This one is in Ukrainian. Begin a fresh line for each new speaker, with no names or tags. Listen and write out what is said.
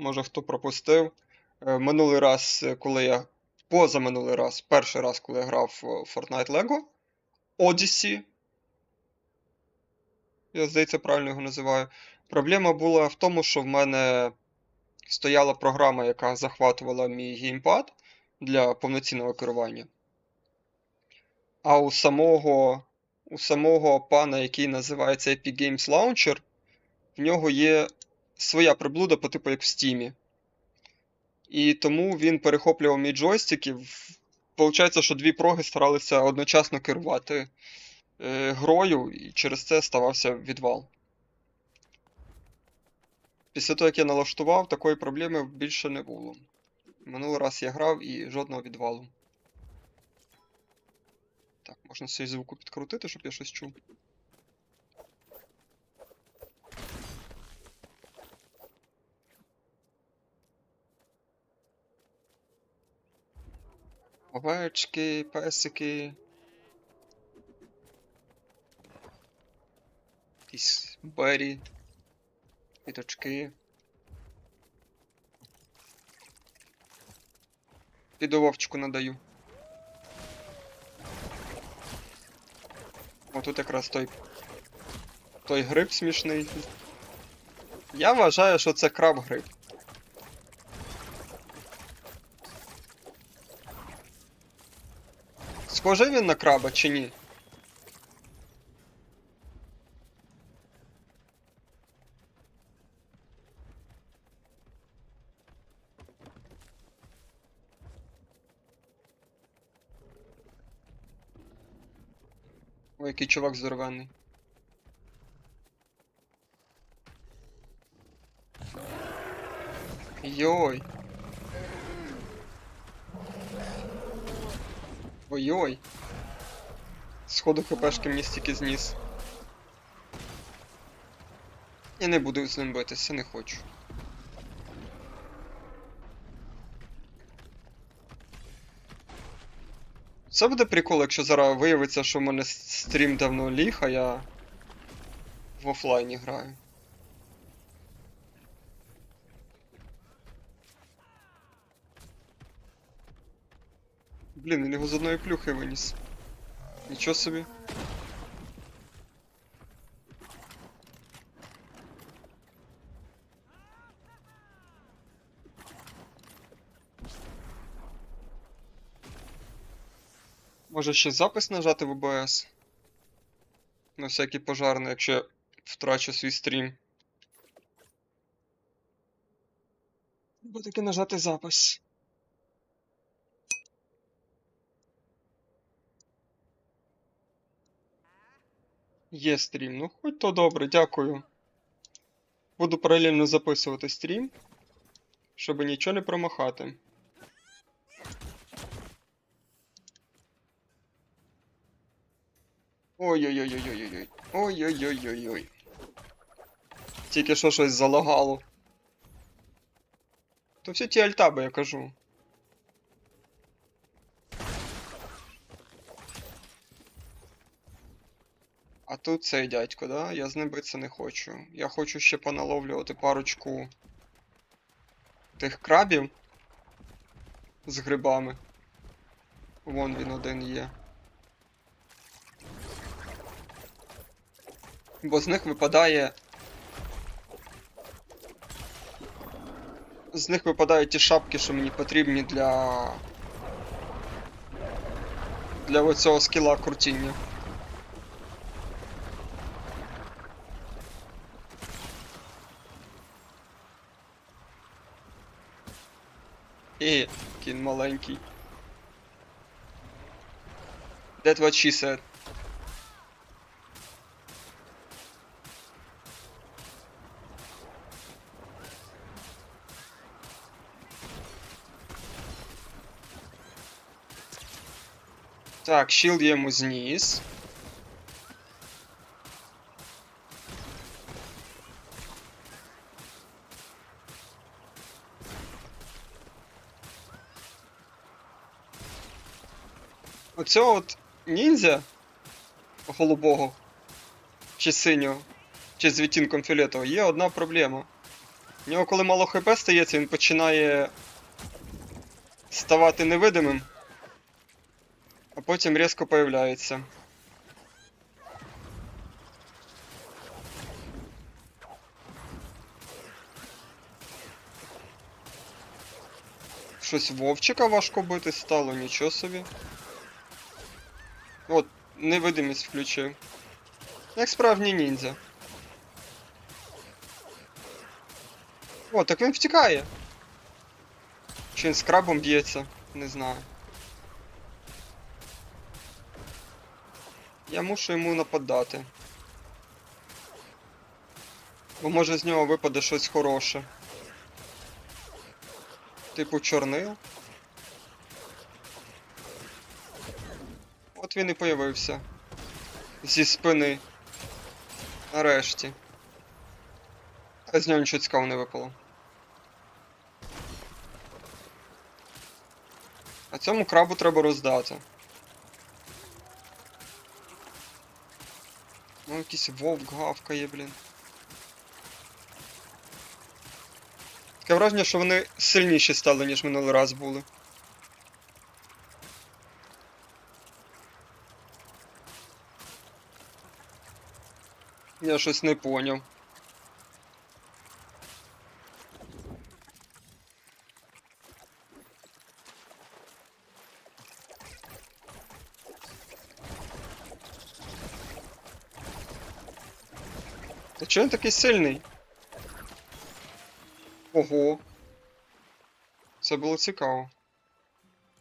може хто пропустив. Е, Минулий раз, е, коли я. Позаминулий раз, перший раз, коли я грав в Fortnite Lego Odyssey. Я, здається, правильно його називаю. Проблема була в тому, що в мене стояла програма, яка захватувала мій геймпад для повноцінного керування. А у самого, у самого пана, який називається Epic Games Launcher, в нього є своя приблуда по типу як в Steam. І тому він перехоплював мій джойстик і Получається, що дві проги старалися одночасно керувати е, грою, і через це ставався відвал. Після того, як я налаштував, такої проблеми більше не було. Минулий раз я грав і жодного відвалу. Так, можна цей звуку підкрутити, щоб я щось чув. Овечки, песики. Якісь бері. Квіточки. Піду вовчику надаю. О, тут якраз той. Той гриб смішний. Я вважаю, що це краб гриб. Схожий він на краба чи ні? Ой, який чувак здоровенний. Йой. Ой-ой. Сходу хпшки мені стільки зніс. Я не буду з ним битися, не хочу. Це буде прикол, якщо зараз виявиться, що в мене стрім давно ліг, а я в офлайні граю. Блін, він його з одної плюхи виніс. Нічого собі. Може ще запис нажати в OBS? На всякий пожарний, якщо я втрачу свій стрім. Бо таки нажати запис. Є стрім. Ну, хоч то добре, дякую. Буду паралельно записувати стрім, щоб нічого не промахати. Ой-ой-ой-ой-ой-ой. Ой-ой-ой-ой-ой. Тільки що щось залагало. То всі ті альтаби, я кажу. А тут цей дядько, да? Я з ним битися не хочу. Я хочу ще поналовлювати парочку тих крабів з грибами. Вон він один є. Бо з них випадає. З них випадають ті шапки, що мені потрібні для. Для оцього скіла крутіння. І кін маленький. That's what she said. Так, щілд йому зніс. Оцього от ніндзя голубого чи синього, чи з відтінком фіолетового є одна проблема. У нього, коли мало хп стається, він починає ставати невидимим, а потім різко появляється. Щось вовчика важко бити стало, нічого собі. От, невидимість включив. Як справжній ніндзя. О, так він втікає. Чи він з крабом б'ється? Не знаю. Я мушу йому нападати. Бо може з нього випаде щось хороше. Типу чорнил. От він і появився. Зі спини. Нарешті. А з нього нічого цікавого не випало. А цьому крабу треба роздати. Ну, якийсь вовк гавкає, блін. Таке враження, що вони сильніші стали, ніж минулий раз були. Я щось не поняв. Та чого він такий сильний? Ого. Це було цікаво.